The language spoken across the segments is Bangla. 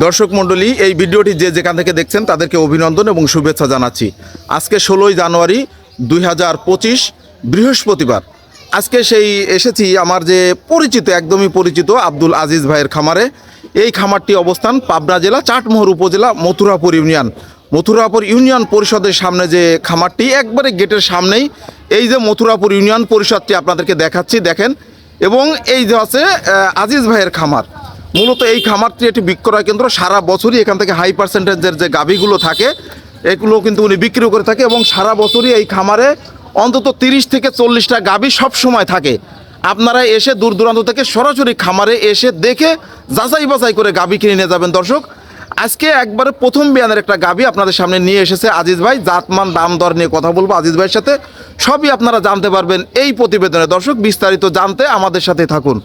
দর্শক মণ্ডলী, এই ভিডিওটি যে যেখান থেকে দেখছেন তাদেরকে অভিনন্দন এবং শুভেচ্ছা জানাচ্ছি। আজকে ষোলোই জানুয়ারি দুই হাজার পঁচিশ বৃহস্পতিবার। আজকে সেই এসেছি আমার যে পরিচিত, একদমই পরিচিত আব্দুল আজিজ ভাইয়ের খামারে। এই খামারটি অবস্থান পাবনা জেলা, চাটমোহর উপজেলা, মথুরাপুর ইউনিয়ন। মথুরাপুর ইউনিয়ন পরিষদের সামনে যে খামারটি, একবারে গেটের সামনেই এই যে মথুরাপুর ইউনিয়ন পরিষদটি আপনাদেরকে দেখাচ্ছি, দেখেন। এবং এই যে আছে আজিজ ভাইয়ের খামার। মূলত এই খামারটি একটি বিক্রয় কেন্দ্র। সারা বছরই এখান থেকে হাই পার্সেন্টেজের যে গাভীগুলো থাকে, এগুলো কিন্তু উনি বিক্রি করে থাকে এবং সারা বছরই এই খামারে অন্তত তিরিশ থেকে চল্লিশটা গাভী সব সময় থাকে। আপনারা এসে দূর দূরান্ত থেকে সরাসরি খামারে এসে দেখে যাচাই বাছাই করে গাভী কিনে নিয়ে যাবেন দর্শক। আজকে একবারে প্রথম বিয়ানের একটা গাভী আপনাদের সামনে নিয়ে এসেছে আজিজ ভাই। জাতমান, দাম দর নিয়ে কথা বলব আজিজ ভাইয়ের সাথে। সবই আপনারা জানতে পারবেন এই প্রতিবেদনে। দর্শক, বিস্তারিত জানতে আমাদের সাথে থাকুন।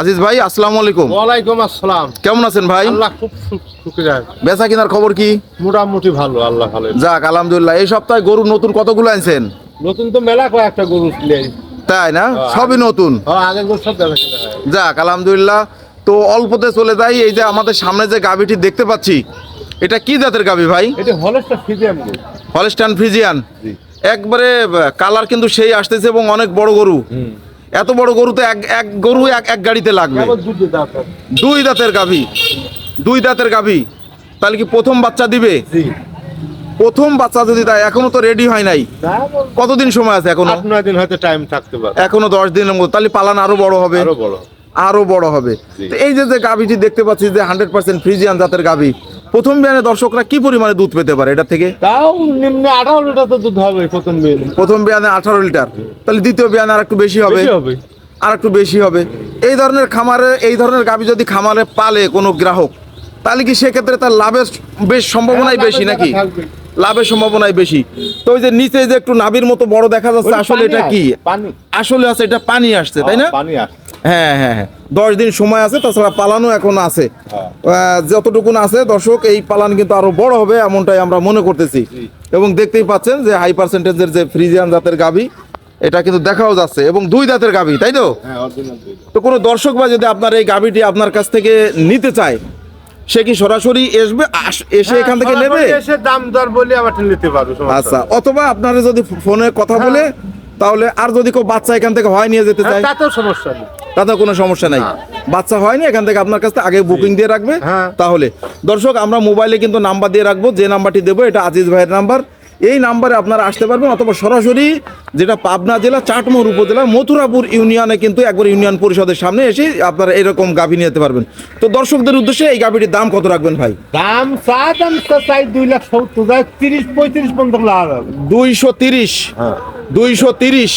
আজিজ ভাই আসসালামু আলাইকুম। ওয়ালাইকুম আসসালাম। কেমন আছেন ভাই? আল্লাহ খুব যায় বেচা কিনার খবর কি? মোটামুটি ভালো আল্লাহ ভালো। যাক আলহামদুলিল্লাহ। এই সপ্তাহে গরু নতুন কতগুলো আনছেন? নতুন তো মেলা কয়েকটা গরু তাই না? সবই নতুন? কেনা যাক আলহামদুলিল্লাহ। তো অল্পতে চলে যাই এই যে আমাদের সামনে যে গাভীটি দেখতে পাচ্ছি এটা কি জাতের গাভী ভাই? এটা হলস্টান ফ্রিজিয়ান একবারে কালার কিন্তু সেই আসতেছে এবং অনেক বড় গরু। এত বড় গরু তো এক এক গরু এক এক গাড়িতে লাগবে। দুই দাঁতের গাভী। দুই দাঁতের গাভী। তাহলে কি প্রথম বাচ্চা দিবে? প্রথম বাচ্চা যদি দেয় এখনও তো রেডি হয় নাই। কতদিন সময় আছে এখনও? নয় দিন হয়তো টাইম থাকতে পারে। এখনও দশ দিনের মতো তাহলে পালান আরও বড় হবে। আরও বড় আরও বড় হবে। তো এই যে যে গাভীটি দেখতে পাচ্ছি যে হান্ড্রেড পার্সেন্ট ফ্রিজিয়ান জাতের গাভী। প্রথম বিয়ানে দর্শকরা কি পরিমাণে দুধ পেতে পারে এটা থেকে? তাও নিম্নে আঠারো লিটার তো দুধ হবে প্রথম দিন প্রথম বিয়ানে আঠারো লিটার। তাহলে দ্বিতীয় বিয়ানে আর একটু বেশি হবে? আর একটু বেশি হবে। এই ধরনের খামারে এই ধরনের গাভী যদি খামারে পালে কোনো গ্রাহক তাহলে কি সেক্ষেত্রে তার লাভের বেশ সম্ভাবনাই হ্যাঁ, বেশি নাকি? লাভের সম্ভাবনাই বেশি। তো ওই যে নিচে যে একটু নাবির মতো বড় দেখা যাচ্ছে আসলে এটা কি? পানি। আসলে আছে এটা পানি আসছে তাই না? পানি আসে। হ্যাঁ হ্যাঁ হ্যাঁ। দশ দিন সময় আছে তাছাড়া পালানো এখন আছে। হ্যাঁ। যতটুকুন আছে দর্শক এই পালান কিন্তু আরও বড় হবে এমনটাই আমরা মনে করতেছি। এবং দেখতেই পাচ্ছেন যে হাই পার্সেন্টেজের যে ফ্রিজিয়ান জাতের গাবি এটা কিন্তু দেখাও যাচ্ছে। এবং দুই দাঁতের গাবি তাই তো? হ্যাঁ তো কোনো দর্শক বা যদি আপনার এই গাভীটি আপনার কাছ থেকে নিতে চায় সে কি সরাসরি আসবে আস- এসে এখান থেকে নেবে? হ্যাঁ, এসে দাম দর বলে আবার নিতে পারবে আচ্ছা অথবা আপনারা যদি ফোনে কথা বলে তাহলে আর যদি কেউ বাচ্চা এখান থেকে হয় নিয়ে যেতে হ্যাঁ, চায়? তাতেও সমস্যা নেই। তাতে কোনো সমস্যা নাই। বাচ্চা হয়নি এখান থেকে আপনার কাছ থেকে আগে বুকিং দিয়ে রাখবে। হ্যাঁ। তাহলে দর্শক আমরা মোবাইলে কিন্তু নাম্বার দিয়ে রাখব যে নাম্বারটি দেবো এটা আজিজ ভাইয়ের নাম্বার এই নাম্বারে আপনারা আসতে পারবেন অথবা সরাসরি যেটা পাবনা জেলা চাটমোহর উপজেলা মথুরাপুর ইউনিয়নে কিন্তু একবার ইউনিয়ন পরিষদের সামনে এসে আপনারা এরকম গাভী নিয়ে যেতে পারবেন। তো দর্শকদের উদ্দেশ্যে এই গাভীটির দাম কত রাখবেন ভাই? দাম দাম চাই দুই লাখ সত্তর তিরিশ পঁয়ত্রিশ পর্যন্ত দুইশো তিরিশ হ্যাঁ। দুইশো তিরিশ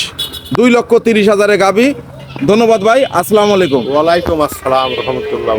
দুই লক্ষ তিরিশ হাজারে গাভী। ধন্যবাদ ভাই আসসালামু আলাইকুম। ওয়ালাইকুম আসসালাম রহমতুল্লাহ